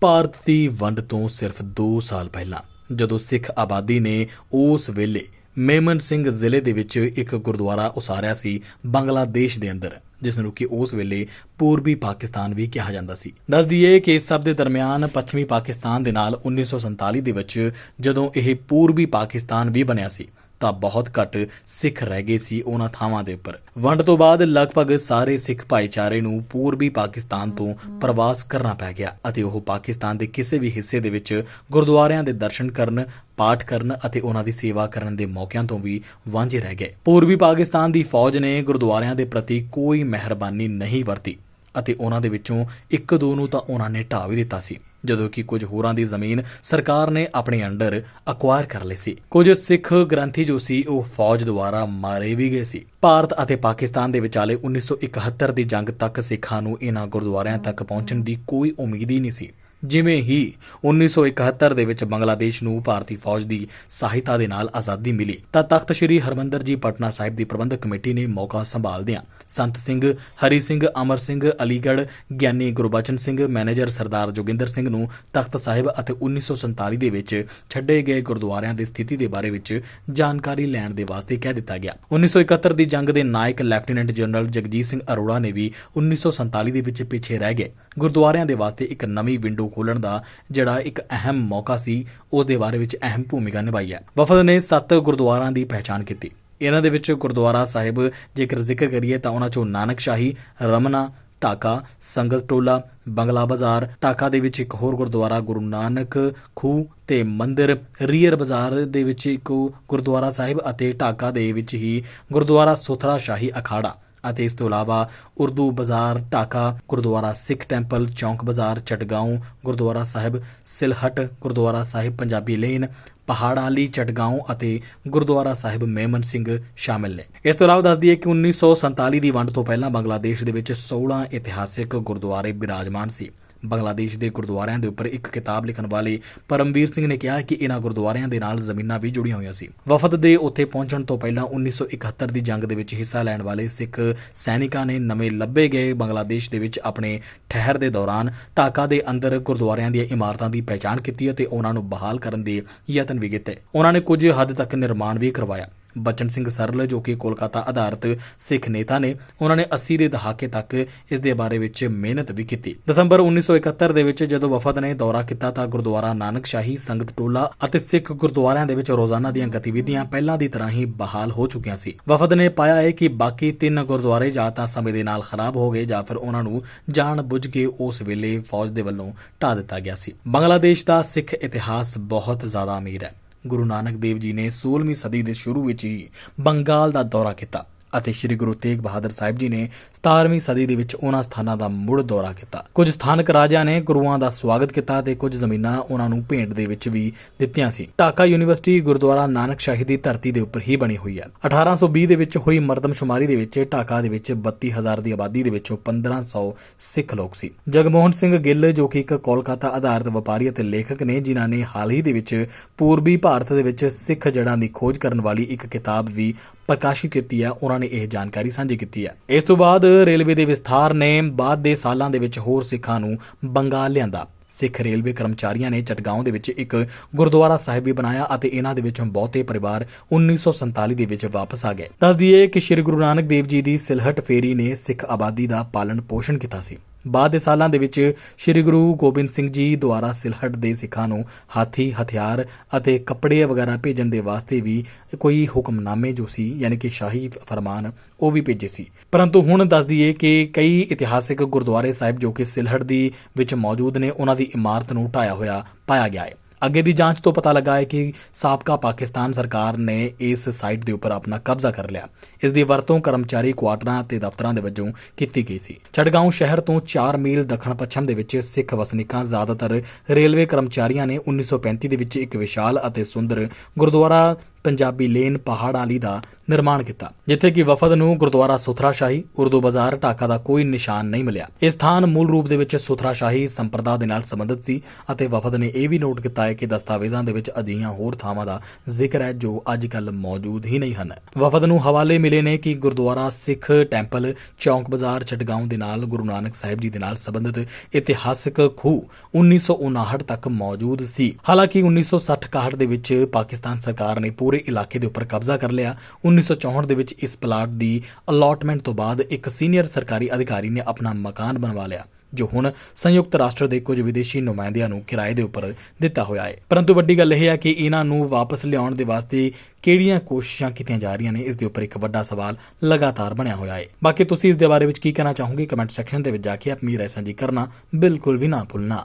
ਭਾਰਤ ਦੀ ਵੰਡ ਤੋਂ ਸਿਰਫ 2 ਸਾਲ ਪਹਿਲਾਂ, ਜਦੋਂ ਸਿੱਖ ਆਬਾਦੀ ਨੇ ਉਸ ਵੇਲੇ ਮੇਮਨ ਸਿੰਘ ਜ਼ਿਲ੍ਹੇ ਦੇ ਵਿੱਚ ਇੱਕ ਗੁਰਦੁਆਰਾ ਉਸਾਰਿਆ ਸੀ ਬੰਗਲਾਦੇਸ਼ ਦੇ ਅੰਦਰ, ਜਿਸ ਨੂੰ ਕਿ ਉਸ ਵੇਲੇ ਪੂਰਬੀ ਪਾਕਿਸਤਾਨ ਵੀ ਕਿਹਾ ਜਾਂਦਾ ਸੀ। ਦੱਸ ਦਈਏ ਕਿ ਇਸ ਸਭ ਦੇ ਦਰਮਿਆਨ ਪੱਛਮੀ ਪਾਕਿਸਤਾਨ ਦੇ ਨਾਲ 1947 ਦੇ ਵਿੱਚ ਜਦੋਂ ਇਹ ਪੂਰਬੀ ਪਾਕਿਸਤਾਨ ਵੀ ਬਣਿਆ ਸੀ ਤਾਂ ਬਹੁਤ ਘੱਟ ਸਿੱਖ ਰਹਿ ਗਏ ਸੀ ਉਹਨਾਂ ਥਾਵਾਂ ਦੇ ਉੱਪਰ। ਵੰਡ ਤੋਂ ਬਾਅਦ ਲਗਭਗ ਸਾਰੇ ਸਿੱਖ ਭਾਈਚਾਰੇ ਨੂੰ ਪੂਰਬੀ ਪਾਕਿਸਤਾਨ ਤੋਂ ਪ੍ਰਵਾਸ ਕਰਨਾ ਪੈ ਗਿਆ ਅਤੇ ਉਹ ਪਾਕਿਸਤਾਨ ਦੇ ਕਿਸੇ ਵੀ ਹਿੱਸੇ ਦੇ ਵਿੱਚ ਗੁਰਦੁਆਰਿਆਂ ਦੇ ਦਰਸ਼ਨ ਕਰਨ, ਪਾਠ ਕਰਨ ਅਤੇ ਉਹਨਾਂ ਦੀ ਸੇਵਾ ਕਰਨ ਦੇ ਮੌਕਿਆਂ ਤੋਂ ਵੀ ਵਾਂਝੇ ਰਹਿ ਗਏ। ਪੂਰਬੀ ਪਾਕਿਸਤਾਨ ਦੀ ਫੌਜ ਨੇ ਗੁਰਦੁਆਰਿਆਂ ਦੇ ਪ੍ਰਤੀ ਕੋਈ ਮਿਹਰਬਾਨੀ ਨਹੀਂ ਵਰਤੀ ਅਤੇ ਉਹਨਾਂ ਦੇ ਵਿੱਚੋਂ ਇੱਕ ਦੋ ਨੂੰ ਤਾਂ ਉਹਨਾਂ ਨੇ ਢਾਹ ਵੀ ਦਿੱਤਾ ਸੀ। ਜਦੋਂ ਕਿ ਕੁਝ ਹੋਰਾਂ ਦੀ ਜ਼ਮੀਨ ਸਰਕਾਰ ਨੇ ਆਪਣੇ ਅੰਡਰ ਅਕਵਾਇਰ ਕਰ ਲਈ ਸੀ। ਕੁਝ ਸਿੱਖ ਗ੍ਰੰਥੀ ਜੋ ਸੀ, ਉਹ ਫੌਜ ਦੁਆਰਾ ਮਾਰੇ ਵੀ ਗਏ ਸੀ। ਭਾਰਤ ਅਤੇ ਪਾਕਿਸਤਾਨ ਦੇ ਵਿਚਾਲੇ 1971 ਦੀ ਜੰਗ ਤੱਕ ਸਿੱਖਾਂ ਨੂੰ ਇਹਨਾਂ ਗੁਰਦੁਆਰਿਆਂ ਤੱਕ ਪਹੁੰਚਣ ਦੀ ਕੋਈ ਉਮੀਦ ਹੀ ਨਹੀਂ ਸੀ। ਜਿਵੇਂ ਹੀ 1971 ਦੇ ਵਿੱਚ ਬੰਗਲਾਦੇਸ਼ ਨੂੰ ਭਾਰਤੀ ਫੌਜ ਦੀ ਸਹਾਇਤਾ ਦੇ ਨਾਲ ਆਜ਼ਾਦੀ ਮਿਲੀ, ਤਾਂ ਤਖਤ ਸ੍ਰੀ ਹਰਮੰਦਰ ਜੀ ਪਟਨਾ ਸਾਹਿਬ ਦੀ ਪ੍ਰਬੰਧਕ ਕਮੇਟੀ ਨੇ ਮੌਕਾ ਸੰਭਾਲਦਿਆਂ ਸੰਤ ਸਿੰਘ, ਹਰੀ ਸਿੰਘ, ਅਮਰ ਸਿੰਘ, ਅਲੀਗੜ੍ਹ, ਗਿਆਨੀ ਗੁਰਬਚਨ ਸਿੰਘ, ਮੈਨੇਜਰ ਸਰਦਾਰ ਜੋਗਿੰਦਰ ਸਿੰਘ ਨੂੰ ਤਖਤ ਸਾਹਿਬ ਅਤੇ 1947 ਦੇ ਵਿੱਚ ਛੱਡੇ ਗਏ ਗੁਰਦੁਆਰਿਆਂ ਦੀ ਸਥਿਤੀ ਦੇ ਬਾਰੇ ਵਿੱਚ ਜਾਣਕਾਰੀ ਲੈਣ ਦੇ ਵਾਸਤੇ ਕਹਿ ਦਿੱਤਾ ਗਿਆ। 1971 ਦੀ ਜੰਗ ਦੇ ਨਾਇਕ ਲੈਫਟੀਨੈਂਟ ਜਨਰਲ ਜਗਜੀਤ ਸਿੰਘ ਅਰੋੜਾ ਨੇ ਵੀ 1947 ਦੇ ਵਿੱਚ ਪਿੱਛੇ ਰਹਿ ਗਏ। ਗੁਰਦੁਆਰਿਆਂ ਦੇ ਵਾਸਤੇ ਇੱਕ ਨਵੀਂ ਵਿੰਡੋ ਖੋਲਣ ਦਾ ਜਿਹੜਾ ਇੱਕ ਅਹਿਮ ਮੌਕਾ ਸੀ ਉਸ ਦੇ ਬਾਰੇ ਵਿੱਚ ਅਹਿਮ ਭੂਮਿਕਾ ਨਿਭਾਈ ਹੈ। ਵਫਦ ਨੇ ਸੱਤ ਗੁਰਦੁਆਰਾਂ ਦੀ ਪਹਿਚਾਣ ਕੀਤੀ। ਇਹਨਾਂ ਦੇ ਵਿੱਚ ਗੁਰਦੁਆਰਾ ਸਾਹਿਬ, ਜੇਕਰ ਜ਼ਿਕਰ ਕਰੀਏ ਤਾਂ ਉਹਨਾਂ ਚੋਂ ਨਾਨਕ ਸ਼ਾਹੀ ਰਮਨਾ, ਢਾਕਾ, ਸੰਗਤ ਟੋਲਾ, ਬੰਗਲਾ ਬਾਜ਼ਾਰ, ਢਾਕਾ ਦੇ ਵਿੱਚ ਇੱਕ ਹੋਰ ਗੁਰਦੁਆਰਾ, ਗੁਰੂ ਨਾਨਕ ਖੂਹ ਤੇ ਮੰਦਿਰ, ਰੀਅਰ ਬਾਜ਼ਾਰ ਦੇ ਵਿੱਚ ਇੱਕ ਗੁਰਦੁਆਰਾ ਸਾਹਿਬ ਅਤੇ ਢਾਕਾ ਦੇ ਵਿੱਚ ਹੀ ਗੁਰਦੁਆਰਾ ਸੁਥਰਾ ਸ਼ਾਹੀ ਅਖਾੜਾ। ਅਤੇ ਇਸ ਤੋਂ ਇਲਾਵਾ ਉਰਦੂ ਬਾਜ਼ਾਰ, ਢਾਕਾ, ਗੁਰਦੁਆਰਾ ਸਿੱਖ ਟੈਂਪਲ, ਚੌਂਕ ਬਾਜ਼ਾਰ ਚਟਗਾਉਂ ਗੁਰਦੁਆਰਾ ਸਾਹਿਬ, ਸਿਲਹਟ, ਗੁਰਦੁਆਰਾ ਸਾਹਿਬ, ਪੰਜਾਬੀ ਲੇਨ ਪਹਾੜਾਲੀ ਚਟਗਾਉਂ ਅਤੇ ਗੁਰਦੁਆਰਾ ਸਾਹਿਬ ਮੇਮਨ ਸਿੰਘ ਸ਼ਾਮਿਲ ਨੇ। ਇਸ ਤੋਂ ਇਲਾਵਾ ਦੱਸ ਦਈਏ ਕਿ 1947 ਦੀ ਵੰਡ ਤੋਂ ਪਹਿਲਾਂ ਬੰਗਲਾਦੇਸ਼ ਦੇ ਵਿੱਚ 16 ਇਤਿਹਾਸਿਕ ਗੁਰਦੁਆਰੇ ਬਿਰਾਜਮਾਨ ਸੀ। ਬੰਗਲਾਦੇਸ਼ ਦੇ ਗੁਰਦੁਆਰਿਆਂ ਦੇ ਉੱਪਰ ਇੱਕ ਕਿਤਾਬ ਲਿਖਣ ਵਾਲੇ ਪਰਮਵੀਰ ਸਿੰਘ ਨੇ ਕਿਹਾ ਕਿ ਇਹਨਾਂ ਗੁਰਦੁਆਰਿਆਂ ਦੇ ਨਾਲ ਜ਼ਮੀਨਾਂ ਵੀ ਜੁੜੀਆਂ ਹੋਈਆਂ ਸੀ। ਵਫਦ ਦੇ ਉੱਥੇ ਪਹੁੰਚਣ ਤੋਂ ਪਹਿਲਾਂ 1971 ਦੀ ਜੰਗ ਦੇ ਵਿੱਚ ਹਿੱਸਾ ਲੈਣ ਵਾਲੇ ਸਿੱਖ ਸੈਨਿਕਾਂ ਨੇ ਨਵੇਂ ਲੱਭੇ ਗਏ ਬੰਗਲਾਦੇਸ਼ ਦੇ ਵਿੱਚ ਆਪਣੇ ਠਹਿਰ ਦੇ ਦੌਰਾਨ ਢਾਕਾ ਦੇ ਅੰਦਰ ਗੁਰਦੁਆਰਿਆਂ ਦੀਆਂ ਇਮਾਰਤਾਂ ਦੀ ਪਹਿਚਾਣ ਕੀਤੀ ਅਤੇ ਉਹਨਾਂ ਨੂੰ ਬਹਾਲ ਕਰਨ ਦੇ ਯਤਨ ਵੀ ਕੀਤੇ। ਉਹਨਾਂ ਨੇ ਕੁਝ ਹੱਦ ਤੱਕ ਨਿਰਮਾਣ ਵੀ ਕਰਵਾਇਆ। ਬਚਨ ਸਿੰਘ ਸਰਲ, ਜੋ ਕਿ ਕੋਲਕਾਤਾ ਆਧਾਰਿਤ ਸਿੱਖ ਨੇਤਾ ਨੇ, ਉਹਨਾਂ ਨੇ 80 ਦੇ ਦਹਾਕੇ ਤੱਕ ਇਸ ਦੇ ਬਾਰੇ ਵਿੱਚ ਮਿਹਨਤ ਵੀ ਕੀਤੀ। ਦਸੰਬਰ 1971 ਦੇ ਵਿੱਚ ਜਦੋਂ ਵਫਦ ਨੇ ਦੌਰਾ ਕੀਤਾ ਤਾਂ ਗੁਰਦੁਆਰਾ ਨਾਨਕ ਸ਼ਾਹੀ, ਸੰਗਤ ਟੋਲਾ ਅਤੇ ਸਿੱਖ ਗੁਰਦੁਆਰਿਆਂ ਦੇ ਵਿੱਚ ਰੋਜ਼ਾਨਾ ਦੀਆਂ ਗਤੀਵਿਧੀਆਂ ਪਹਿਲਾਂ ਦੀ ਤਰ੍ਹਾਂ ਹੀ ਬਹਾਲ ਹੋ ਚੁੱਕੀਆਂ ਸੀ। ਵਫਦ ਨੇ ਪਾਇਆ ਹੈ ਕਿ ਬਾਕੀ ਤਿੰਨ ਗੁਰਦੁਆਰੇ ਜਾਂ ਤਾਂ ਸਮੇਂ ਦੇ ਨਾਲ ਖਰਾਬ ਹੋ ਗਏ ਜਾਂ ਫਿਰ ਉਹਨਾਂ ਨੂੰ ਜਾਣ ਬੁੱਝ ਕੇ ਉਸ ਵੇਲੇ ਫੌਜ ਦੇ ਵੱਲੋਂ ਢਾ ਦਿੱਤਾ ਗਿਆ ਸੀ। ਬੰਗਲਾਦੇਸ਼ ਦਾ ਸਿੱਖ ਇਤਿਹਾਸ ਬਹੁਤ ਜ਼ਿਆਦਾ ਅਮੀਰ ਹੈ। ਗੁਰੂ ਨਾਨਕ ਦੇਵ ਜੀ ਨੇ 16ਵੀਂ ਸਦੀ ਦੇ ਸ਼ੁਰੂ ਵਿੱਚ ਹੀ ਬੰਗਾਲ ਦਾ ਦੌਰਾ ਕੀਤਾ। ਅਤੇ ਸ੍ਰੀ ਗੁਰੂ ਤੇਗ ਬਹਾਦਰ ਸਾਹਿਬ ਜੀ ਨੇ 17ਵੀਂ ਸਦੀ ਦੇ ਵਿੱਚ ਉਹਨਾਂ ਸਥਾਨਾਂ ਦਾ ਮੁੜ ਦੌਰਾ ਕੀਤਾ। ਕੁਝ ਸਥਾਨਕ ਰਾਜਿਆਂ ਨੇ ਗੁਰੂਆਂ ਦਾ ਸਵਾਗਤ ਕੀਤਾ ਤੇ ਕੁਝ ਜ਼ਮੀਨਾਂ ਉਹਨਾਂ ਨੂੰ ਭੇਂਟ ਦੇ ਵਿੱਚ ਵੀ ਦਿੱਤੀਆਂ ਸੀ। ਢਾਕਾ ਯੂਨੀਵਰਸਿਟੀ ਗੁਰਦੁਆਰਾ ਨਾਨਕ ਸ਼ਾਹੀ ਦੀ ਧਰਤੀ ਦੇ ਉੱਪਰ ਹੀ ਬਣੀ ਹੋਈ ਹੈ। 1820 ਦੇ ਵਿੱਚ ਹੋਈ ਮਰਦਮਸ਼ੁਮਾਰੀ ਦੇ ਵਿੱਚ ਢਾਕਾ ਦੇ ਵਿੱਚ 32000 ਦੀ ਆਬਾਦੀ ਦੇ ਵਿੱਚੋਂ 1500 ਸਿੱਖ ਲੋਕ ਸੀ। ਜਗਮੋਹਨ ਸਿੰਘ ਗਿੱਲ, ਜੋ ਕਿ ਇੱਕ ਕੋਲਕਾਤਾ ਆਧਾਰਿਤ ਵਪਾਰੀ ਅਤੇ ਲੇਖਕ ਨੇ, ਜਿਨ੍ਹਾਂ ਨੇ ਹਾਲ ਹੀ ਦੇ ਵਿੱਚ ਪੂਰਬੀ ਭਾਰਤ ਦੇ ਵਿੱਚ ਸਿੱਖ ਜੜਾਂ ਦੀ ਖੋਜ ਕਰਨ ਵਾਲੀ ਇੱਕ ਕਿਤਾਬ ਵੀ ਪ੍ਰਕਾਸ਼ਿਤ ਕੀਤੀ ਹੈ, ਉਹਨਾਂ ਨੇ ਇਹ ਜਾਣਕਾਰੀ ਸਾਂਝੀ ਕੀਤੀ ਹੈ। ਇਸ ਤੋਂ ਬਾਅਦ ਰੇਲਵੇ ਦੇ ਵਿਸਥਾਰ ਨੇ ਬਾਅਦ ਦੇ ਸਾਲਾਂ ਦੇ ਵਿੱਚ ਹੋਰ ਸਿੱਖਾਂ ਨੂੰ ਬੰਗਾਲ ਲਿਆਂਦਾ। ਸਿੱਖ ਰੇਲਵੇ ਕਰਮਚਾਰੀਆਂ ਨੇ ਚਟਗਾਉਂ ਦੇ ਵਿੱਚ ਇੱਕ ਗੁਰਦੁਆਰਾ ਸਾਹਿਬ ਵੀ ਬਣਾਇਆ ਅਤੇ ਇਹਨਾਂ ਦੇ ਵਿੱਚੋਂ ਬਹੁਤੇ ਪਰਿਵਾਰ 1947 ਦੇ ਵਿੱਚ ਵਾਪਸ ਆ ਗਏ। ਦੱਸ ਦਈਏ ਕਿ ਸ੍ਰੀ ਗੁਰੂ ਨਾਨਕ ਦੇਵ ਜੀ ਦੀ ਸਿਲਹਟ ਫੇਰੀ ਨੇ ਸਿੱਖ ਆਬਾਦੀ ਦਾ ਪਾਲਣ ਪੋਸ਼ਣ ਕੀਤਾ ਸੀ। ਬਾਅਦ ਦੇ ਸਾਲਾਂ ਦੇ ਵਿੱਚ ਸ੍ਰੀ ਗੁਰੂ ਗੋਬਿੰਦ ਸਿੰਘ ਜੀ ਦੁਆਰਾ ਸਿਲਹਟ ਦੇ ਸਿੱਖਾਂ ਨੂੰ ਹਾਥੀ, ਹਥਿਆਰ ਅਤੇ ਕੱਪੜੇ ਵਗੈਰਾ ਭੇਜਣ ਦੇ ਵਾਸਤੇ ਵੀ ਕੋਈ ਹੁਕਮਨਾਮੇ ਜੋ ਸੀ, ਯਾਨੀ ਕਿ ਸ਼ਾਹੀ ਫਰਮਾਨ, ਉਹ ਵੀ ਭੇਜੇ ਸੀ। ਪਰੰਤੂ ਹੁਣ ਦੱਸ ਦਈਏ ਕਿ ਕਈ ਇਤਿਹਾਸਿਕ ਗੁਰਦੁਆਰੇ ਸਾਹਿਬ ਜੋ ਕਿ ਸਿਲਹਟ ਦੀ ਵਿੱਚ ਮੌਜੂਦ ਨੇ, ਉਹਨਾਂ ਦੀ ਇਮਾਰਤ ਨੂੰ ਢਾਇਆ ਹੋਇਆ, ਪਾਇਆ ਗਿਆ ਹੈ। ਅੱਗੇ ਦੀ ਜਾਂਚ ਤੋਂ ਪਤਾ ਲੱਗਾ ਹੈ ਕਿ ਸਾਬਕਾ ਪਾਕਿਸਤਾਨ ਸਰਕਾਰ ਨੇ ਇਸ ਸਾਈਟ ਦੇ ਉੱਪਰ ਆਪਣਾ ਕਬਜ਼ਾ ਕਰ ਲਿਆ। ਇਸ ਦੀ ਵਰਤੋਂ ਕਰਮਚਾਰੀ ਕੁਆਟਰਾਂ ਅਤੇ ਦਫ਼ਤਰਾਂ ਦੇ ਵਜੋਂ ਕੀਤੀ ਗਈ ਸੀ। ਚੜਗਾਉਂ ਸ਼ਹਿਰ ਤੋਂ 4 ਮੀਲ ਦੱਖਣ ਪੱਛਮ ਦੇ ਵਿੱਚ ਸਿੱਖ ਵਸਨੀਕਾਂ ਜ਼ਿਆਦਾਤਰ ਰੇਲਵੇ ਕਰਮਚਾਰੀਆਂ ਨੇ 1935 ਦੇ ਵਿੱਚ ਇੱਕ ਵਿਸ਼ਾਲ ਅਤੇ ਸੁੰਦਰ ਗੁਰਦੁਆਰਾ ਪੰਜਾਬੀ ਲੇਨ ਪਹਾੜ ਆਲੀ ਦਾ ਨਿਰਮਾਣ ਕੀਤਾ, ਜਿੱਥੇ ਕਿ ਵਫਦ ਨੂੰ ਗੁਰਦੁਆਰਾ ਸੁਥਰਾ ਸ਼ਾਹੀ ਉਰਦੂ ਬਾਜ਼ਾਰ ਢਾਕਾ ਦਾ ਕੋਈ ਨਿਸ਼ਾਨ ਨਹੀਂ ਮਿਲਿਆ। ਇਹ ਸਥਾਨ ਮੂਲ ਰੂਪ ਦੇ ਵਿੱਚ ਸੁਥਰਾ ਸ਼ਾਹੀ ਸੰਪਰਦਾ ਦੇ ਨਾਲ ਸੰਬੰਧਿਤ ਸੀ ਅਤੇ ਵਫਦ ਨੇ ਇਹ ਵੀ ਨੋਟ ਕੀਤਾ ਹੈ ਕਿ ਦਸਤਾਵੇਜ਼ਾਂ ਦੇ ਵਿੱਚ ਅਜਿਹੀਆਂ ਹੋਰ ਥਾਵਾਂ ਦਾ ਜ਼ਿਕਰ ਹੈ ਜੋ ਅੱਜ ਕੱਲ ਮੌਜੂਦ ਹੀ ਨਹੀਂ ਹਨ। ਵਫਦ ਨੂੰ ਹਵਾਲੇ ਮਿਲੇ ਨੇ ਕਿ ਗੁਰਦੁਆਰਾ ਸਿੱਖ ਟੈਂਪਲ, ਚੌਂਕ ਬਾਜ਼ਾਰ ਚਟਗਾਉਂ ਦੇ ਨਾਲ ਗੁਰੂ ਨਾਨਕ ਸਾਹਿਬ ਜੀ ਦੇ ਨਾਲ ਸੰਬੰਧਿਤ ਇਤਿਹਾਸਕ ਖੂਹ 1959 ਤੱਕ ਮੌਜੂਦ ਸੀ। ਹਾਲਾਂਕਿ 1960-61 ਦੇ ਵਿੱਚ ਪਾਕਿਸਤਾਨ ਸਰਕਾਰ ਨੇ ਪੂਰੇ ਇਲਾਕੇ ਦੇ ਉੱਪਰ ਕਬਜ਼ਾ ਕਰ ਲਿਆ। 1964 ਦੇ ਵਿੱਚ ਇਸ ਪਲਾਟ ਦੀ ਅਲਾਟਮੈਂਟ ਤੋਂ ਬਾਅਦ ਇੱਕ ਸੀਨੀਅਰ ਸਰਕਾਰੀ ਅਧਿਕਾਰੀ ਨੇ ਆਪਣਾ ਮਕਾਨ ਬਣਵਾ ਲਿਆ, ਜੋ ਹੁਣ ਸੰਯੁਕਤ ਰਾਸ਼ਟਰ ਦੇ ਕੁਝ ਵਿਦੇਸ਼ੀ ਨੁਮਾਇੰਦਿਆਂ ਨੂੰ ਕਿਰਾਏ ਦੇ ਉੱਪਰ ਦਿੱਤਾ ਹੋਇਆ ਹੈ। ਪਰੰਤੂ ਵੱਡੀ ਗੱਲ ਇਹ ਹੈ ਕਿ ਇਹਨਾਂ ਨੂੰ ਵਾਪਸ ਲਿਆਉਣ ਦੇ ਵਾਸਤੇ ਕਿਹੜੀਆਂ ਕੋਸ਼ਿਸ਼ਾਂ ਕੀਤੀਆਂ ਜਾ ਰਹੀਆਂ ਨੇ, ਇਸ ਦੇ ਉੱਪਰ ਇੱਕ ਵੱਡਾ ਸਵਾਲ ਲਗਾਤਾਰ ਬਣਿਆ ਹੋਇਆ ਹੈ। ਬਾਕੀ ਤੁਸੀਂ ਇਸ ਦੇ ਬਾਰੇ ਵਿੱਚ ਕੀ ਕਹਿਣਾ ਚਾਹੋਗੇ, ਕਮੈਂਟ ਸੈਕਸ਼ਨ ਦੇ ਵਿੱਚ ਜਾ ਕੇ ਆਪਣੀ ਰਾਏ ਸਾਂਝੀ ਕਰਨਾ ਬਿਲਕੁਲ ਵੀ ਨਾ ਭੁੱਲਣਾ।